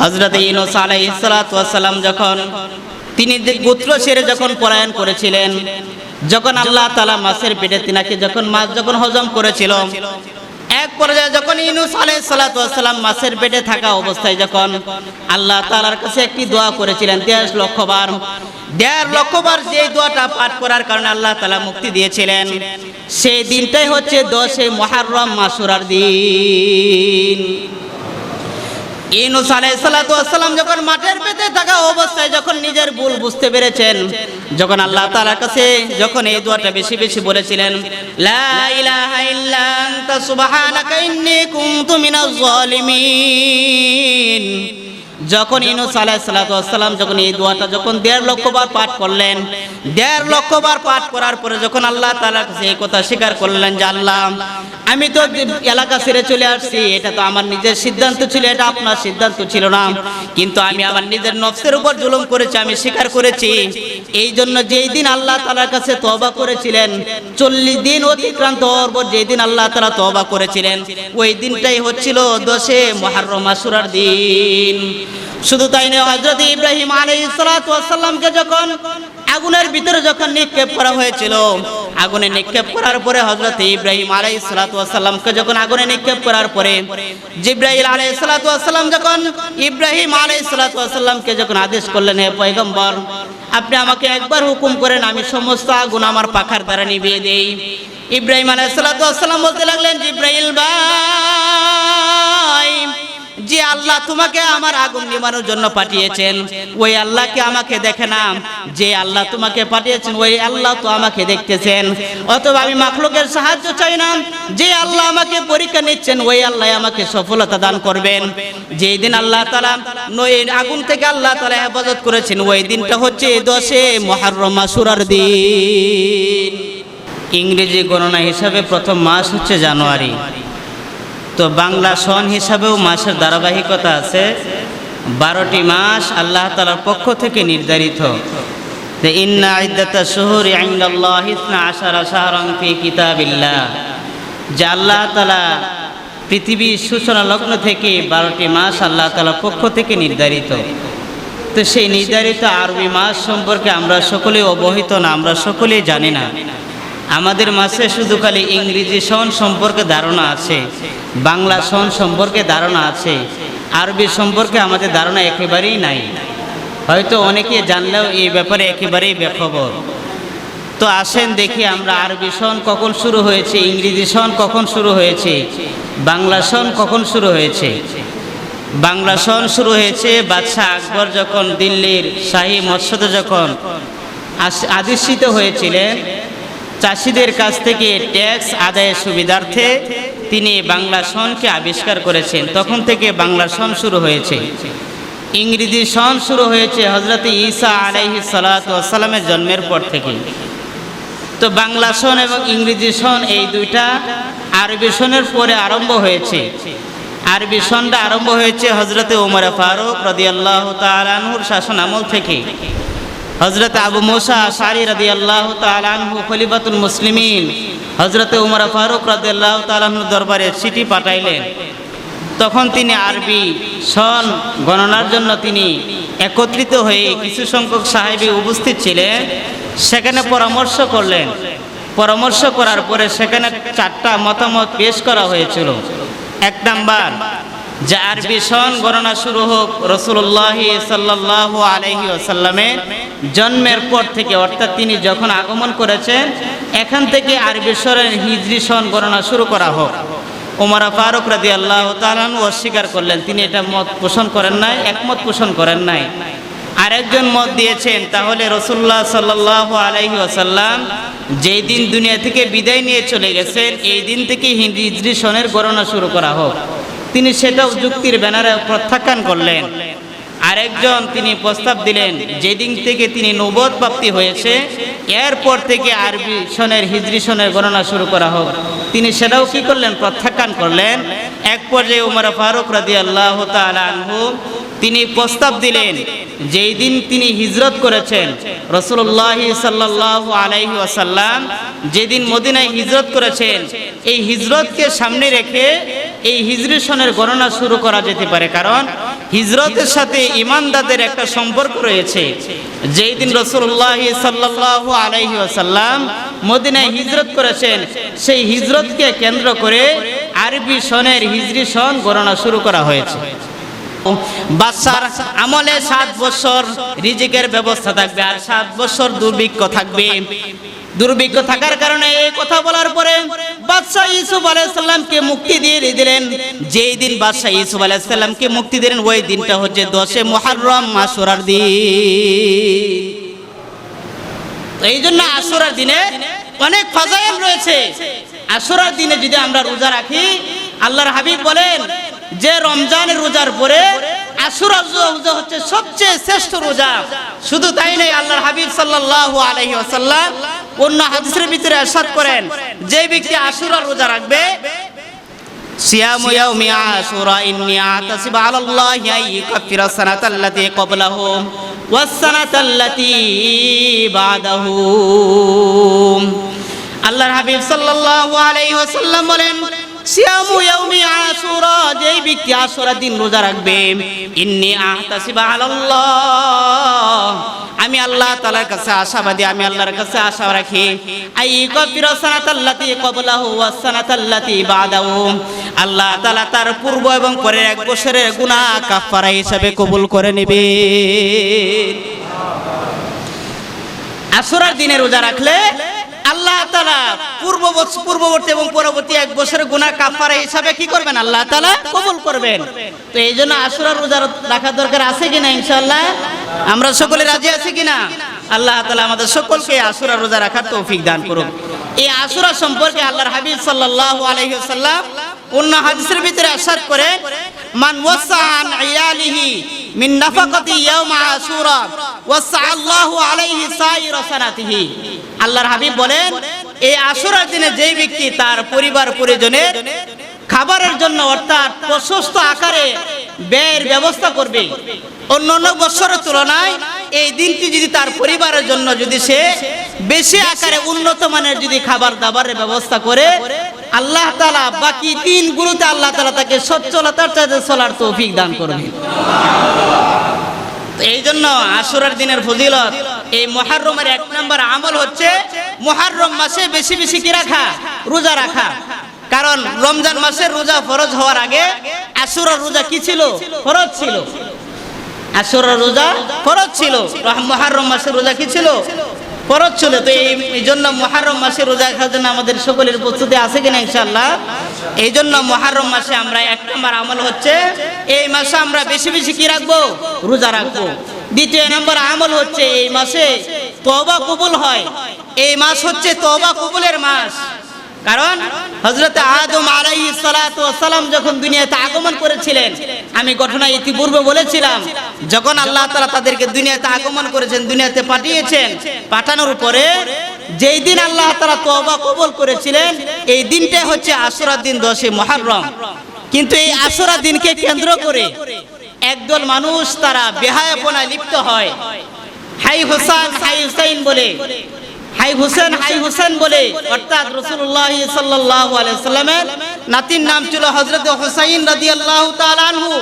হজরত ইনুস আলাইসালাম যখন তিনি গোত্র ছেড়ে যখন পলায়ন করেছিলেন, যখন আল্লাহ তালা মাছের পেটে তিনাকে যখন মাছ যখন হজম করেছিল, এক পর্যায়ে যখন ইনুস আলাইসালাম মাছের পেটে থাকা অবস্থায় যখন আল্লাহ তালার কাছে একটি দোয়া করেছিলেন, দেড় লক্ষবার দেড় লক্ষবার যে দোয়াটা পাঠ করার কারণে আল্লাহ তালা মুক্তি দিয়েছিলেন, সেই দিনটাই হচ্ছে দশে মহারম মাসুরার দিন। ইনুস আলাইসালাম যখন মাঠের পেতে থাকা অবস্থায় যখন নিজের ভুল বুঝতে পেরেছেন, যখন আল্লাহ তাআলার কাছে যখন এই দোয়াটা বেশি বেশি বলেছিলেন, লা যখন ইনুস আলাইসালাম যখন এই দোয়াটা যখন দেড় লক্ষবার পাঠ করলেন, দেড় লক্ষবার পাঠ করার পরে যখন আল্লাহ তালার কাছে এই কথা স্বীকার করলেন যে আল্লাহ, আমি তো এলাকা ছেড়ে চলে আসছি, এটা তো আমার নিজের সিদ্ধান্ত ছিল, এটা আপনার সিদ্ধান্ত ছিল না। কিন্তু আমি আমার নিজের নফসের উপর জুলুম করেছি, আমি স্বীকার করেছি। এই জন্য যেই দিন আল্লাহ তালার কাছে তবা করেছিলেন, চল্লিশ দিন অতিক্রান্ত হওয়ার পর যেই দিন আল্লাহ তালা তবা করেছিলেন, ওই দিনটাই হচ্ছিল দশে মহারম আসুরার দিন। শুধু তাই নয় হজরত ইব্রাহিম আলাইসালামকে যখন আগুনের ভিতরে যখন নিক্ষেপ করা হয়েছিল, আগুনে নিক্ষেপ করার পরে হজরত ইব্রাহিম আলাইসালামকে যখন আগুনে নিক্ষেপ করার পরে জিব্রাহিল আলাইসালাম যখন ইব্রাহিম আলাইসালামকে যখন আদেশ করলেন, হে পয়গম্বর, আপনি আমাকে একবার হুকুম করেন, আমি সমস্ত আগুন আমার পাখার দ্বারা নিভিয়ে দেই। ইব্রাহিম আলাইসালাম বলতে লাগলেন জিব্রাহিল ভাই যে আল্লাহ তোমাকে আমার আগুন নিবানোর জন্য পাঠিয়েছেন, ওই আল্লাহকে আমাকে দেখে না? যে আল্লাহ তোমাকে পাঠিয়েছেন, ওই আল্লাহ তো আমাকে দেখতেছেন। অথবা আমি মাখলুকের সাহায্য চাই না? যে আল্লাহ আমাকে পরীক্ষা নিচ্ছেন, ওই আল্লাহ আমাকে সফলতা দান করবেন। যেই দিন আল্লাহ তালা নই আগুন থেকে আল্লাহ তালা হেফাজত করেছেন, ওই দিনটা হচ্ছে দশে মহারম সুরার দিন। ইংরেজি গণনা হিসাবে প্রথম মাস হচ্ছে জানুয়ারি। তো বাংলা সন হিসাবেও মাসের ধারাবাহিকতা আছে। বারোটি মাস আল্লাহ তালার পক্ষ থেকে নির্ধারিত। ইন্না ইদ্দাতা শহুরি আইন্দাল্লাহ ইসনা আশারা শাহরং ফি কিতাবিল্লাহ। যে আল্লাহ পৃথিবীর সূচনা লগ্ন থেকে বারোটি মাস আল্লাহ তালার পক্ষ থেকে নির্ধারিত। তো সেই নির্ধারিত আরবি মাস সম্পর্কে আমরা সকলে অবহিত না, আমরা সকলেই জানি না। আমাদের মাসে শুধু খালি ইংরেজি সন সম্পর্কে ধারণা আছে, বাংলা সন সম্পর্কে ধারণা আছে, আরবি সম্পর্কে আমাদের ধারণা একেবারেই নাই। হয়তো অনেকে জানলেও এই ব্যাপারে একেবারেই বেখবর। তো আসেন দেখি আমরা আরবি সন কখন শুরু হয়েছে, ইংরেজি সন কখন শুরু হয়েছে, বাংলা সন কখন শুরু হয়েছে? বাংলা সন শুরু হয়েছে বাদশাহ আকবর যখন দিল্লির শাহী মৎস্যতে যখন আদিষ্ঠিত হয়েছিলেন চাষিদের কাছ থেকে ট্যাক্স আদায়ের সুবিধার্থে তিনি বাংলা সনকে আবিষ্কার করেছেন। তখন থেকে বাংলা সন শুরু হয়েছে। ইংরেজি সন শুরু হয়েছে হজরত ঈসা আলাইহি সালামের জন্মের পর থেকে। তো বাংলা সন এবং ইংরেজি সন এই দুইটা আরবি সনের পরে আরম্ভ হয়েছে। আরবি সনটা আরম্ভ হয়েছে হজরতে উমর ফারুক রদিয়াল্লাহ তালানহুর শাসন আমল থেকে। হজরত আবু মোসা সারি রদি আল্লাহ তালানহু খলিফাতুল মুসলিমিন হজরতে উমর ফারুক রদি আল্লাহ তালাহুর দরবারে চিঠি পাঠাইলেন। তখন তিনি আরবি সন গণনার জন্য তিনি একত্রিত হয়ে কিছু সংখ্যক সাহেবী উপস্থিত ছিলেন। সেখানে পরামর্শ করলেন। পরামর্শ করার পরে সেখানে চারটা মতামত পেশ করা হয়েছিল। এক নাম্বার যে আরবি সন গণনা শুরু হোক রসুল্লাহ সাল্লাহ আলহি আসাল্লামের জন্মের পর থেকে, অর্থাৎ তিনি যখন আগমন করেছেন, এখান থেকে আরবি সনের হিজরি সন গণনা শুরু করা হোক। ওমরা ফারুক রাদি আল্লাহ তালান অস্বীকার করলেন, তিনি এটা মত পোষণ করেন নাই, একমত পোষণ করেন নাই। আরেকজন মত দিয়েছেন, তাহলে রসুল্লাহ সাল্লাহ আলাইহি আসাল্লাম যেই দিন দুনিয়া থেকে বিদায় নিয়ে চলে গেছেন, এই দিন থেকে হিজরি সনের গণনা শুরু করা হোক। তিনি সেটাও যুক্তির ব্যানারে প্রত্যাখ্যান করলেন। আরেকজন তিনি প্রস্তাব দিলেন, যেদিন থেকে তিনি নবদ প্রাপ্তি হয়েছে, এরপর থেকে আরবি সনের, হিজরি সনের গণনা শুরু করা হোক। তিনি সেটাও কি করলেন? প্রত্যাখ্যান করলেন। এক পর্যায়ে উমর ফারুক রাদি আল্লাহ আনহু তিনি প্রস্তাব দিলেন, যেই দিন তিনি হিজরত করেছেন রসুল্লাহ সাল্লাহ আলাইহি আসাল্লাম যেদিন মদিনায় হিজরত করেছেন, এই হিজরতকে সামনে রেখে এই হিজরি সনের গণনা শুরু করা যেতে পারে, কারণ হিজরতের সাথে ইমানদারদের একটা সম্পর্ক রয়েছে। যেই দিন রসুল্লাহ সাল্লাহ আলাইহি আসাল্লাম মদিনায় হিজরত করেছেন, সেই হিজরতকে কেন্দ্র করে আরবি সনের হিজরি সন গণনা শুরু করা হয়েছে। বাচ্চার আমলে সাত বছর রিজিকের ব্যবস্থা থাকবে আর সাত বছর দুর্ভিক্ষ থাকবে। দুর্ভিক্ষ থাকার কারণে এই কথা বলার পরে বাদশাহ ইসুফ আলাইসাল্লামকে মুক্তি দিয়ে দিলেন। যেই দিন বাদশাহ ইসুফ আলাইসাল্লামকে মুক্তি দিলেন, ওই দিনটা হচ্ছে দশে মহারম মাসুরার দিন। এই জন্য আশুরার দিনে অনেক ফাজাইল রয়েছে। আশুরার দিনে যদি আমরা রোজা রাখি, আল্লাহর হাবিব বলেন যে রমজানের রোজার পরে আশুরা রোজা হচ্ছে সবচেয়ে শ্রেষ্ঠ রোজা। শুধু তাই নয়, আল্লাহর হাবিব সাল্লাল্লাহু আলাইহি অন্য হাদিসের ভিতরে এরশাদ করেন, যে ব্যক্তি আশুরা রোজা রাখবে, সিয়ামু ইয়াউমি আশুরা ইন্নী আতাসিবু আলাল্লাহি আইয়ুকাফিরা সানাতাল্লাতী ক্বাবলাহু ওয়াস সানাতাল্লাতী বাদাহু। আল্লাহর হাবিব সাল্লাল্লাহু আলাইহি ওয়াসাল্লাম বলেন সিয়ামু ইয়াউমি আশুরা, যেই ব্যক্তি আশুরা দিন রোজা রাখবে, ইন্নি আহতাসিবা আলাল্লাহ। আমি আল্লাহ তাআলার কাছে আশাবাদী, আমি আল্লাহর কাছে আশা রাখি। আই কবির সানাতাল্লাতি ক্বাবলাহু ওয়াস সানাতাল্লাতি বাদাহু। আল্লাহ তাআলা তার পূর্ব এবং পরের এক বছরের গুনাহ কাফারা হিসাবে কবুল করে নেবে। আসরার দিনে রোজা রাখলে আল্লাহ তালা পূর্ব পূর্ববর্তী এবং পরবর্তী এক বছরের গুনাহ কাফারা হিসাবে কি করবেন? আল্লাহ তালা কবুল করবেন। তো এই জন্য আসুরার রোজা রাখার দরকার আছে কিনা ইনশাআল্লাহ? আমরা সকলে রাজি আছি কিনা? আল্লাহ তালা আমাদের সকলকে আসুরা রোজা রাখার তৌফিক দান করুন এই আসুরা সম্পর্কে আল্লাহর হাবিব সাল্লাল্লাহু আলাইহি অন্য হাদিসের ভিতরে আসার করে মান ওয়াসা আন ইয়ালিহি মিন নাফাকাতি ইয়াউম আশুরা, ওয়াসা আল্লাহু আলাইহি সাইরা সানাতিহি। আল্লাহর হাবিব বলেন, এই আশুরার দিনে যেই ব্যক্তি তার পরিবার, পরিজনের খাবারের জন্য অর্থাৎ প্রশস্ত আকারে ব্যয়ের ব্যবস্থা করবে, অন্য অন্য বছরের তুলনায় এই দিনটি যদি তার পরিবারের জন্য যদি সে বেশি আকারে উন্নত মানের যদি খাবার দাবারের ব্যবস্থা করে, আল্লাহ তালা বাকি তিন দিনগুলোতে আল্লাহ তালা তাকে সচ্ছলতার চাইতে চলার তৌফিক দান করবে। এই জন্য আশুরার দিনের ফজিলত এই মহারমের এক নম্বর আমল হচ্ছে মহারম মাসে বেশি বেশি কি রাখা? রোজা রাখা। কারণ রমজান মাসের রোজা ফরজ হওয়ার আগে আশুরার রোজা কি ছিল? ফরজ ছিল। আশুরার রোজা ফরজ ছিল। মহারম মাসের রোজা কি ছিল? ফরজ ছিল। তো এই জন্য মহারম মাসে রোজা খাওয়ার জন্য আমাদের সকলের প্রস্তুতি আছে কিনা ইনশাল্লাহ এই জন্য মহারম মাসে আমরা এক নম্বর আমল হচ্ছে, এই মাসে আমরা বেশি বেশি কি রাখব? রোজা রাখব। দ্বিতীয় নম্বর আমল হচ্ছে এই মাসে তওবা কবুল হয়। এই মাস হচ্ছে তওবা কবুলের মাস। কারণ হজরত আদম সালাতু সালাম যখন দুনিয়াতে আগমন করেছিলেন, আমি ঘটনা ইতিপূর্বে বলেছিলাম, যখন আল্লাহ তাআলা তাদেরকে দুনিয়াতে আগমন করেছেন, দুনিয়াতে পাঠিয়েছেন, পাঠানোর পরে যেই দিন আল্লাহ তাআলা তওবা কবুল করেছিলেন, এই দিনটাই হচ্ছে আশুরার দিন দশে মুহররম। কিন্তু এই আশুরা দিনকে কেন্দ্র করে একদল মানুষ তারা বেহায়াপনায় লিপ্ত হয়। হাই হোসান হাই হুসাইন বলে। হাই হুসেন হাই হুসেন বলে। অর্থাৎ রসুল্লাহ সাল্লামের নাতির নাম ছিল হজরত হুসাইন রাজি আল্লাহ আনহু।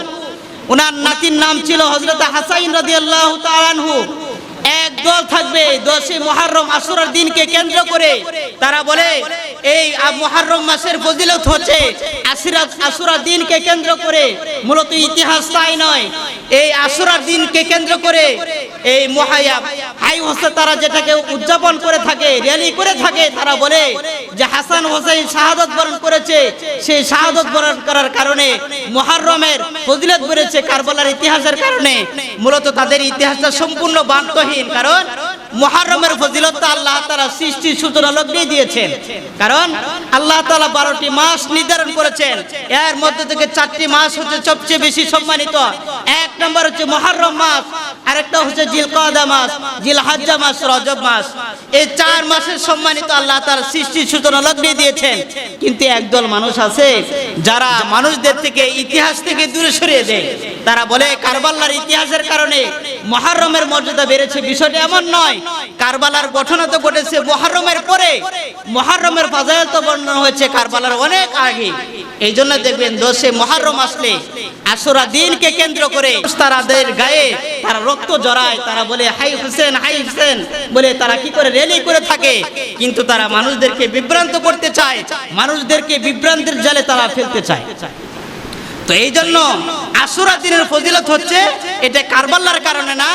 ওনার নাতির নাম ছিল হজরত হাসাইন রাজি আল্লাহ আনহু। এক দল থাকবে দশই মহারম আশুরার দিনকে কেন্দ্র করে। তারা বলে, এই মহারম মাসের ফজিলত হচ্ছে আসিরাত আশুরার দিনকে কেন্দ্র করে। মূলত ইতিহাস তাই নয়। এই আসুরার দিনকে কেন্দ্র করে এই মহায়াব হাই হচ্ছে তারা যেটাকে উদযাপন করে থাকে র্যালি করে থাকে, তারা বলে যে হাসান হোসেন শাহাদত বরণ করেছে। সেই শাহাদত বরণ করার কারণে মহারমের ফজিলত বেড়েছে কারবালার ইতিহাসের কারণে। মূলত তাদের ইতিহাসটা সম্পূর্ণ বান্তহীন কারণ মুহররমের ফজিলত আল্লাহ তাআলা সৃষ্টি সূচনা লগ্নে দিয়েছেন। কারণ আল্লাহ তালা বারোটি মাস নির্ধারণ করেছেন। এর মধ্যে থেকে চারটি মাস হচ্ছে সবচেয়ে বেশি সম্মানিত। এক নম্বর হচ্ছে মুহররম মাস, আরেকটা হচ্ছে জিল জিলকাদা মাস, জিলহাজ্জা মাস, রজব মাস। এই চার মাসের সম্মানিত আল্লাহ তার সৃষ্টির সূচনা লগ্নে দিয়েছেন। কিন্তু একদল মানুষ আছে যারা মানুষদের থেকে ইতিহাস থেকে দূরে সরিয়ে দেয়। তারা বলে কারবাল্লার ইতিহাসের কারণে মহারমের মর্যাদা বেড়েছে। বিষয়টা এমন নয়, কারবালার ঘটনা তো ঘটেছে মহারমের পরে। মহারমের ফাজাইল তো বর্ণনা হয়েছে কারবালার অনেক আগে। এই জন্য দেখবেন দোষে মহারম আসলে আসরা দিনকে কেন্দ্র করে তারাদের গায়ে তারা রক্ত জড়ায়। তারা বলে, হাই হোসেন হাই হোসেন। বলে, তারা কি করে রেলি করে থাকে? কিন্তু তারা মানুষদেরকে বিভ্রান্ত করতে চায়। মানুষদেরকে বিভ্রান্তের জালে তারা ফেলতে চায়। তো এই জন্য আশুরা দিনের ফজিলত হচ্ছে এটা কারবাল্লার কারণে না,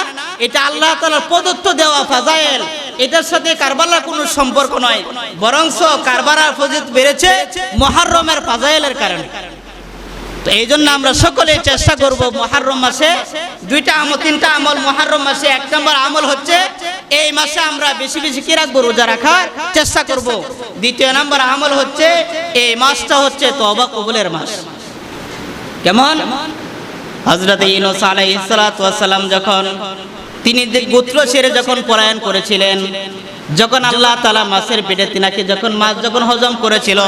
এটা আল্লাহ তালার প্রদত্ত দেওয়া ফাজাইল। এটার সাথে কারবালার কোনো সম্পর্ক নয় বরংস কারবালার ফজিলত বেড়েছে মহারমের ফাজাইলের কারণে। তো এই জন্য আমরা সকলে চেষ্টা করব মহারম মাসে দুইটা আমল, তিনটা আমল। মহারম মাসে এক নম্বর আমল হচ্ছে এই মাসে আমরা বেশি বেশি কি রাখব? রোজা রাখার চেষ্টা করব। দ্বিতীয় নম্বর আমল হচ্ছে এই মাসটা হচ্ছে তবা কবুলের মাস। কেমন? হজরত ওয়াস সালাম যখন তিনি গোত্র ছেড়ে যখন পলায়ন করেছিলেন, যখন আল্লাহ তাআলা মাছের পেটে তিনাকে যখন মাছ যখন হজম করেছিল,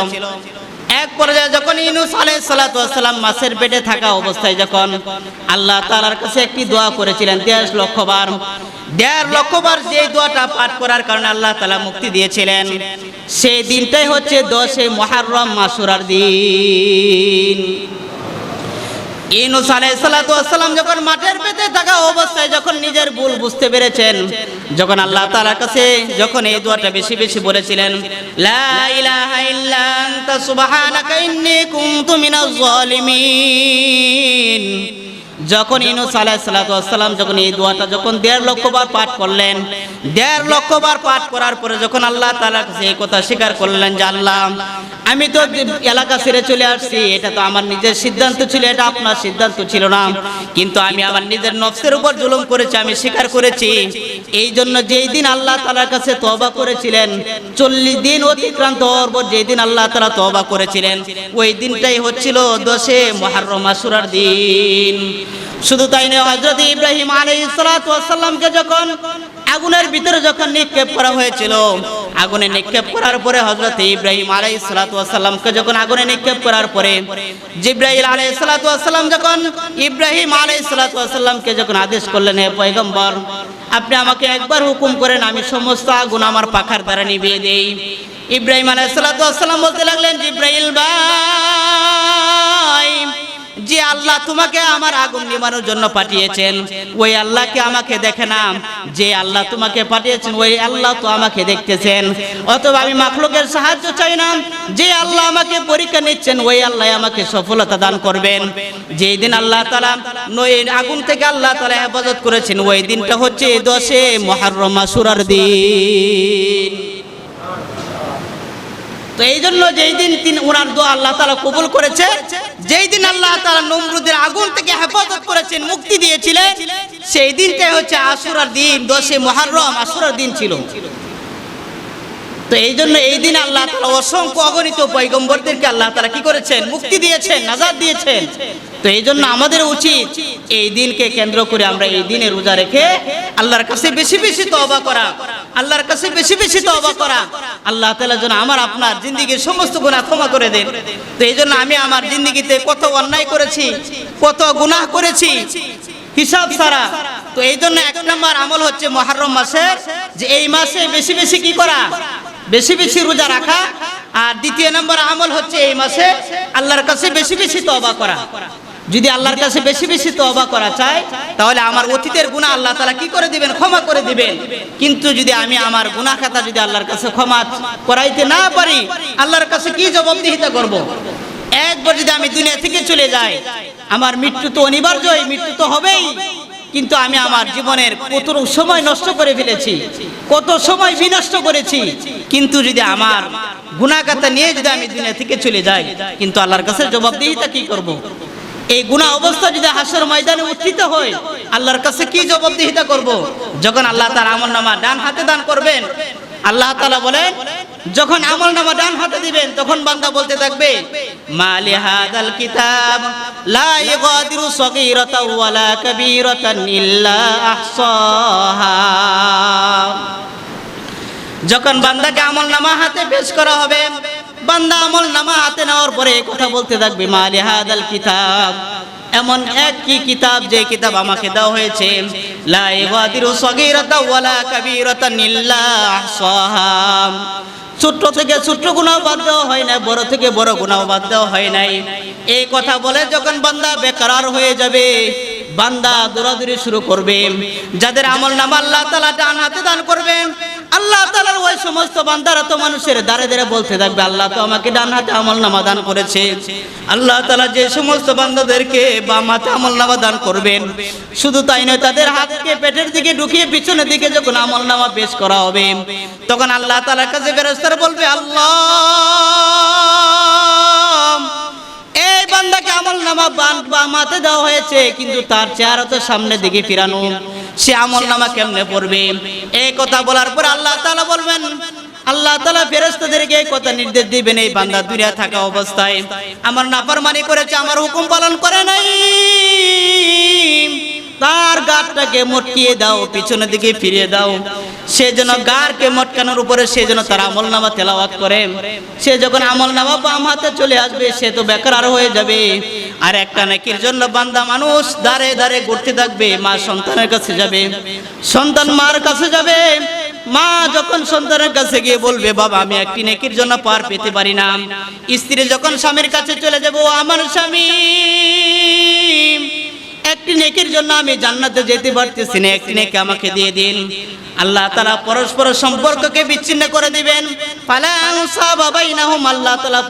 এক পর্যায়ে যখন ইউনুস আলাইহিস সালাতু ওয়াস সালাম মাছের পেটে থাকা অবস্থায় যখন আল্লাহ তাআলার কাছে একটি দোয়া করেছিলেন, দেড় লক্ষবার দেড় লক্ষবার যে দোয়াটা পাঠ করার কারণে আল্লাহ তাআলা মুক্তি দিয়েছিলেন, সেই দিনটাই হচ্ছে দশে মহারম মাসুরার দিন। ইনুস আলাইসালাম যখন মাঠের পেতে থাকা অবস্থায় যখন নিজের ভুল বুঝতে পেরেছেন, যখন আল্লাহ তালার কাছে যখন এই দোয়াটা বেশি বেশি বলেছিলেন, লা যখন ইনুস আলাইহিসসালাম যখন এই দোয়াটা যখন দেড় লক্ষবার পাঠ করলেন, দেড় লক্ষবার পাঠ করার পরে যখন আল্লাহ তাআলার কাছে এই কথা স্বীকার করলেন যে আল্লাহ, আমি তো এলাকা ছেড়ে চলে আসছি, এটা তো আমার নিজের সিদ্ধান্ত ছিল, এটা আপনার সিদ্ধান্ত ছিল না। কিন্তু আমি আমার নিজের নফসের উপর জুলুম করেছি, আমি স্বীকার করেছি। এই জন্য যেই দিন আল্লাহ তালার কাছে তবা করেছিলেন, চল্লিশ দিন অতিক্রান্ত হওয়ার পর যেই দিন আল্লাহ তালা তবা করেছিলেন, ওই দিনটাই হচ্ছিল দশে মহারম আসুরার দিন। শুধু তাই নয় হজরত ইব্রাহিম আলাইহিস সালামকে যখন আগুনের ভিতরে যখন নিক্ষেপ করা হয়েছিল, আগুনে নিক্ষেপ করার পরে হজরত ইব্রাহিম আলাইহিস সালামকে যখন আগুনে নিক্ষেপ করার পরে, জিব্রাইল আলাইহিস সালাম যখন ইব্রাহিম আলাইহিস সালামকে যখন আদেশ করলেন, হে পয়গম্বর, আপনি আমাকে একবার হুকুম করেন, আমি সমস্ত আগুন আমার পাখার দ্বারা নিভিয়ে দেই। ইব্রাহিম আলাইহিস সালাম বলতে লাগলেন, জিব্রাইল ভাই যে আল্লাহ তোমাকে আমার আগুন নিবানোর জন্য পাঠিয়েছেন, ওই আল্লাহকে আমাকে দেখে না যে আল্লাহ তোমাকে পাঠিয়েছেন, ওই আল্লাহ তো আমাকে দেখতেছেন। অথবা আমি মাখলুকের সাহায্য চাই না। যে আল্লাহ আমাকে পরীক্ষা নিচ্ছেন, ওই আল্লাহ আমাকে সফলতা দান করবেন। যেই দিন আল্লাহ তালা নই আগুন থেকে আল্লাহ তালা হেফাজত করেছেন, ওই দিনটা হচ্ছে দশে মহারম সুরার দিন। তো এই জন্য যেই দিন তিনি ওনার দোয়া আল্লাহ তালা কবুল করেছে যেই দিন আল্লাহ তারা নমরুদের আগুন থেকে হেফাজত করেছেন, মুক্তি দিয়েছিলেন, সেই দিনটাই হচ্ছে আশুরার দিন দশে মহারম আশুরার দিন ছিল। তো এই জন্য এই দিন আল্লাহ তালা অসংখ্য অগণিত পৈগম্বরদেরকে আল্লাহ তালা কি করেছেন? মুক্তি দিয়েছেন, নাজাদ দিয়েছেন। তো এই জন্য আমাদের উচিত এই দিনকে কেন্দ্র করে আমরা এই দিনে রোজা রেখে আল্লাহর কাছে বেশি বেশি তওবা করা, আল্লাহর কাছে বেশি বেশি তওবা করা। আল্লাহ তাআলা যেন আমার আপনার জিন্দিগির সমস্ত গুনাহ ক্ষমা করে দেন। তো এই জন্য আমি আমার জিন্দিগিতে কত অন্যায় করেছি, কত গুনাহ করেছি, হিসাব ছাড়া তো এই জন্য এক নম্বর আমল হচ্ছে মহারম মাসে, যে এই মাসে বেশি বেশি কি করা? বেশি বেশি রোজা রাখা। আর দ্বিতীয় নম্বর আমল হচ্ছে এই মাসে আল্লাহর কাছে বেশি বেশি তওবা করা। যদি আল্লাহর কাছে বেশি বেশি তওবা করা চায় তাহলে আমার অতীতের গুনাহ আল্লাহ তালা কি করে দিবেন? ক্ষমা করে দিবেন। কিন্তু যদি আমি আমার গুনাহ খাতা যদি আল্লাহর কাছে ক্ষমা করাইতে না পারি আল্লাহর কাছে কি জবাবদিহিতা করব? একবার যদি আমি দুনিয়া থেকে চলে যাই আমার মৃত্যু তো অনিবার্যই মৃত্যু তো হবেই কিন্তু আমি আমার জীবনের কত সময় নষ্ট করে ফেলেছি কত সময় বিনষ্ট করেছি কিন্তু যদি আমার গুণাগাতা নিয়ে যদি আমি দুনিয়া থেকে চলে যাই কিন্তু আল্লাহর কাছে জবাবদিহিতা কি করব। এই গুণা অবস্থা যদি হাসর ময়দানে উত্থিত হয়, আল্লাহর কাছে কি জবাবদিহিতা করব। যখন আল্লাহ তার আমল নামা ডান হাতে দান করবেন, আল্লাহ তালা বলেন, যখন আমল নামা ডান হাতে দিবেন, তখন বান্দা বলতে থাকবে যখন বান্দাকে আমল নামা হাতে পেশ করা হবে বান্দা আমল নামা হাতে নেওয়ার পরে কথা বলতে থাকবে, মালি হাদাল কিতাব। এমন এক কি কিতাব যে কিতাব আমাকে দেওয়া হয়েছে, লা ইগাদিরু সগীরাতা ওয়ালা কাবীরাতান ইল্লা আহসাহা। ছোট্ট থেকে ছোট্ট গুণাও বাদ দেওয়া হয় না বড় থেকে বড় গুণাও বাদ দেওয়া হয় নাই। এই কথা বলে যখন বান্দা বেকার হয়ে যাবে, বান্দা দৌড়াদৌড়ি শুরু করবে। যাদের আমল নাম আল্লাহ তালা ডান হাতে দান করবে আল্লাহ তালার ওই সমস্ত বান্দারা তো মানুষের দাঁড়ে দাঁড়ে বলতে থাকবে, আল্লাহ তো আমাকে ডান হাতে আমল নামা দান করেছে। আল্লাহ তালা যে সমস্ত বান্দাদেরকে বাম হাতে আমল নামা দান করবেন, শুধু তাই নয়, তাদের হাতকে পেটের দিকে ঢুকিয়ে পিছনের দিকে যখন আমল নামা পেশ করা হবে, তখন আল্লাহ তালার কাছে ফেরেস্তারা বলবে, আল্লাহ, এই বান্দাকে আমল নামা মাতে দেওয়া হয়েছে, কিন্তু তার চেহারা তো সামনের দিকে ফিরানো। সে আমল নামা কেমনে পড়বে? এই কথা বলার পর আল্লাহ তাআলা বলবেন আল্লাহ তালা ফেরেশতাদেরকে এই কথা নির্দেশ দিবেন, এই বান্দা দুনিয়া থাকা অবস্থায়। আমার নাফরমানি করেছে, আমার হুকুম পালন করে নাই। তার গাছটাকে মটকিয়ে দাও, পিছনের দিকে ফিরিয়ে দাও। সে যেন গারকে মটকানোর উপরে সে যেন তার আমল নামা তেলাওয়াত করে। সে যখন আমল নামা বাম হাতে চলে আসবে, সে তো বেকার হয়ে যাবে। আর একটা নাকির জন্য বান্দা মানুষ দাঁড়ে দাঁড়ে ঘুরতে থাকবে, মা সন্তানের কাছে যাবে। সন্তান মার কাছে যাবে। মা যখন সন্তানের কাছে গিয়ে বলবে, বাবা, আমি একটি নেকির জন্য পার পেতে পারি না। স্ত্রী যখন স্বামীর কাছে চলে যাব আমার স্বামী, একটি নেকির জন্য আমি জান্নাতে যেতে পারতেছি না, একটি নেকি আমাকে দিয়ে দিন। আল্লাহ তালা পরস্পর সম্পর্ককে বিচ্ছিন্ন করে দিবেন। আল্লাহ তালা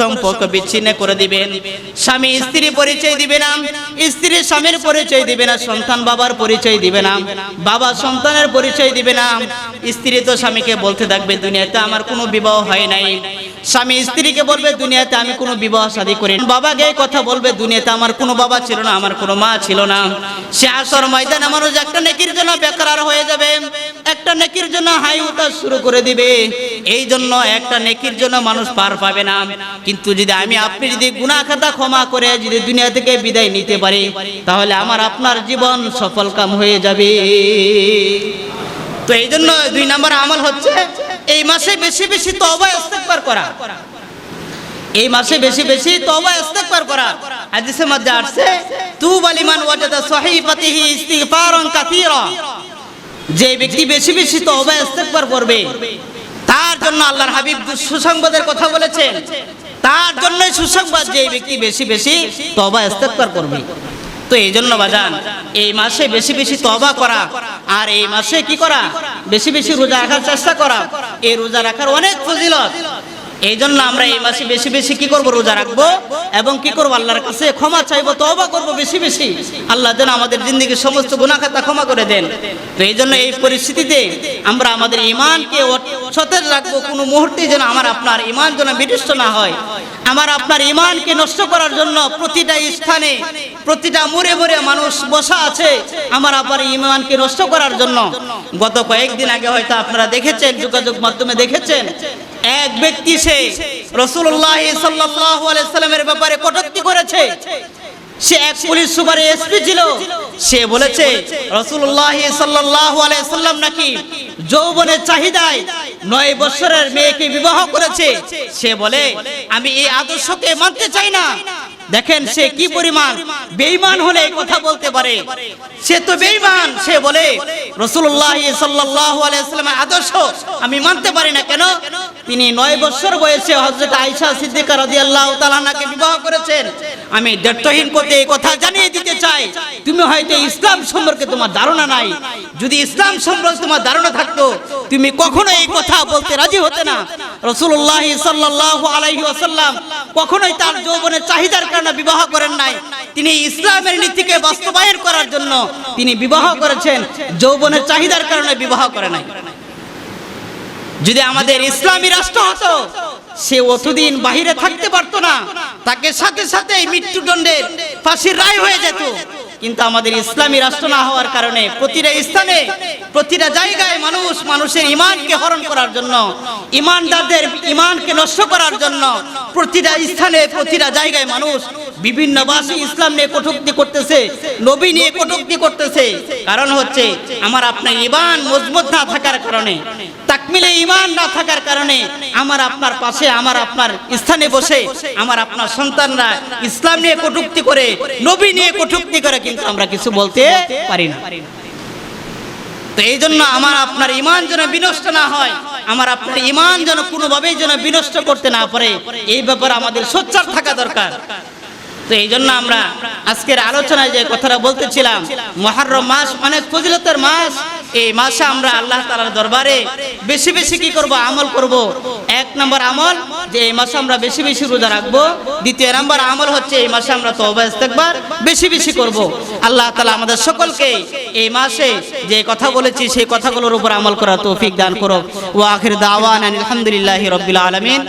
সম্পর্ক বিচ্ছিন্ন করে দিবেন। স্বামী স্ত্রী পরিচয় দিবে না, স্ত্রী স্বামীর পরিচয় দিবে না, সন্তান বাবার পরিচয় দিবে না, বাবা সন্তানের পরিচয় দিবে না। স্ত্রী তো স্বামীকে বলতে থাকবে, দুনিয়াতে আমার কোনো বিবাহ হয় নাই। স্বামী স্ত্রীকে বলবে, দুনিয়াতে আমি কোনো বিবাহ শাদী করি না। বাবাকে কথা বলবে, দুনিয়াতে আমার কোনো বাবা ছিল না, আমার কোনো মা ছিল না। সে আসর ময়দানে মানুষ একটা নেকির জন্য বেকার হয়ে যাবে। একটা নেকির জন্য হাই উতাস শুরু করে দিবে। এই জন্য একটা নেকির জন্য মানুষ পার পাবে না। কিন্তু যদি আমি, আপনি যদি গুনাহ খাতা ক্ষমা করে যদি দুনিয়া থেকে বিদায় নিতে পারি, তাহলে আমার আপনার জীবন সফল কাম হয়ে যাবে। তো এই জন্য দুই নম্বর আমল হচ্ছে এই মাসে বেশি বেশি তওবা ইস্তেগফার করা। এই মাসে বেশি বেশি তওবা ইস্তেগফার করা। হাদিসের মধ্যে আসছে তুবা লিমান ওয়াজাদা সহিফাতিহি ইস্তিগফারান কাসীরা। যে ব্যক্তি বেশি বেশি তওবা ইস্তেগফার করবে, তার জন্য আল্লাহর হাবিব সুসংবাদের কথা বলেছেন। তার জন্যই সুসংবাদ যে ব্যক্তি বেশি বেশি তওবা ইস্তেগফার করবে। তো এই জন্য বাজান, এই মাসে বেশি বেশি তবা করা, আর এই মাসে কি করা? বেশি বেশি রোজা রাখার চেষ্টা করা। এই রোজা রাখার অনেক ফজিলত। এই জন্য আমরা এই মাসে বেশি বেশি কি করব? রোজা রাখব এবং কি করব? আল্লাহর কাছে ক্ষমা চাইব তবা করব বেশি বেশি। আল্লাহ যেন আমাদের জিন্দগির সমস্ত গুণাখাতা ক্ষমা করে দেন। তো এই জন্য এই পরিস্থিতিতে আমরা আমাদের ইমানকে সতেজ রাখব। কোনো মুহূর্তে যেন আমার আপনার ইমান যেন বিনষ্ট না হয়। আমার আপনার ইমানকে নষ্ট করার জন্য প্রতিটা স্থানে, প্রতিটা মোড়ে মোড়ে মানুষ বসা আছে আমার আপনার ইমানকে নষ্ট করার জন্য। গত কয়েকদিন আগে হয়তো আপনারা দেখেছেন, যোগাযোগ মাধ্যমে দেখেছেন এক ব্যক্তি সে রসুল্লাহ সাল্লামের ব্যাপারে কটূক্তি করেছে। সে এক পুলিশ সুপার এসপি ছিল। সে বলেছে রসুল্লাহ সাল্লাল্লাহু আলাইহি সাল্লাম নাকি যৌবনের চাহিদায় নয় বছরের মেয়েকে বিবাহ করেছে? সে বলে, আমি এই আদর্শকে মানতে চাই না। দেখেন সে কি পরিমাণ বেঈমান হলে কথা বলতে পারে। সে তো বেঈমান সে বলে রসুল্লাহ সাল্লাল্লাহু আলাইহি সাল্লামের আদর্শ আমি মানতে পারি না কেন? তিনি নয় বছর বয়সে হযরত আয়েশা সিদ্দিকা রাদিয়াল্লাহু তাআলাকে বিবাহ করেছেন। আমি দ্ব্যর্থহীন করতে এই কথা জানিয়ে দিতে চাই। তুমি হয়তো ইসলাম সম্পর্কে তোমার ধারণা নাই। যদি ইসলাম সম্পর্কে তোমার ধারণা থাকতো তুমি কখনো এই কথা বলতে রাজি হতে না। রসুল্লাহ সাল্লাল্লাহু আলাইহি ওয়াসাল্লাম কখনোই তার যৌবনের চাহিদার কারণে বিবাহ করেন নাই। তিনি ইসলামের নীতিকে বাস্তবায়ন করার জন্য তিনি বিবাহ করেছেন, যৌবনের চাহিদার কারণে বিবাহ করে নাই। যদি আমাদের ইসলামী রাষ্ট্র হতো, সে অতদিন বাহিরে থাকতে পারতো না, তাকে সাথে সাথে মৃত্যুদণ্ডের ফাঁসির রায় হয়ে যেত। কিন্তু আমাদের ইসলামী রাষ্ট্র না হওয়ার কারণে প্রতিটা স্থানে, প্রতিটা জায়গায় মানুষ মানুষের ইমানকে হরণ করার জন্য, ইমানদারদের ইমানকে নষ্ট করার জন্য প্রতিটা স্থানে, প্রতিটা জায়গায় মানুষ বিভিন্ন ভাষী ইসলাম নিয়ে কটূক্তি করতেছে, নবী নিয়ে কটূক্তি করতেছে। কারণ হচ্ছে আমার আপনার ইমান মজবুত না থাকার কারণে, তাকমিলে ইমান না থাকার কারণে আমার আপনার পাশে, আমার আপনার স্থানে বসে, আমার আপনার সন্তানরা ইসলাম নিয়ে কটুক্তি করে, নবী নিয়ে কটূক্তি করে কিন্তু আমরা কিছু বলতে পারি না। তো এই জন্য আমার আপনার ইমান যেন বিনষ্ট না হয়, আমার আপনার ইমান যেন কোনোভাবেই যেন বিনষ্ট করতে না পারে, এই ব্যাপারে আমাদের সোচ্চার থাকা দরকার। তো এই জন্য আমরা আজকের আলোচনায় যে কথাটা বলতেছিলাম, মহারম মাস অনেক ফজিলতের মাস। এই মাসে আমরা আল্লাহ তালার দরবারে বেশি বেশি কি করব? আমল করব। এক নম্বর আমল যে এই মাসে আমরা বেশি বেশি রোজা রাখব। দ্বিতীয় নম্বর আমল হচ্ছে এই মাসে আমরা তওবা ইস্তেগফার বেশি বেশি করব। আল্লাহ তালা আমাদের সকলকে এই মাসে যে কথা বলেছি সেই কথাগুলোর উপর আমল করা তৌফিক দান করো আখির দাওয়ান আলহামদুলিল্লাহি রাব্বিল আলামিন।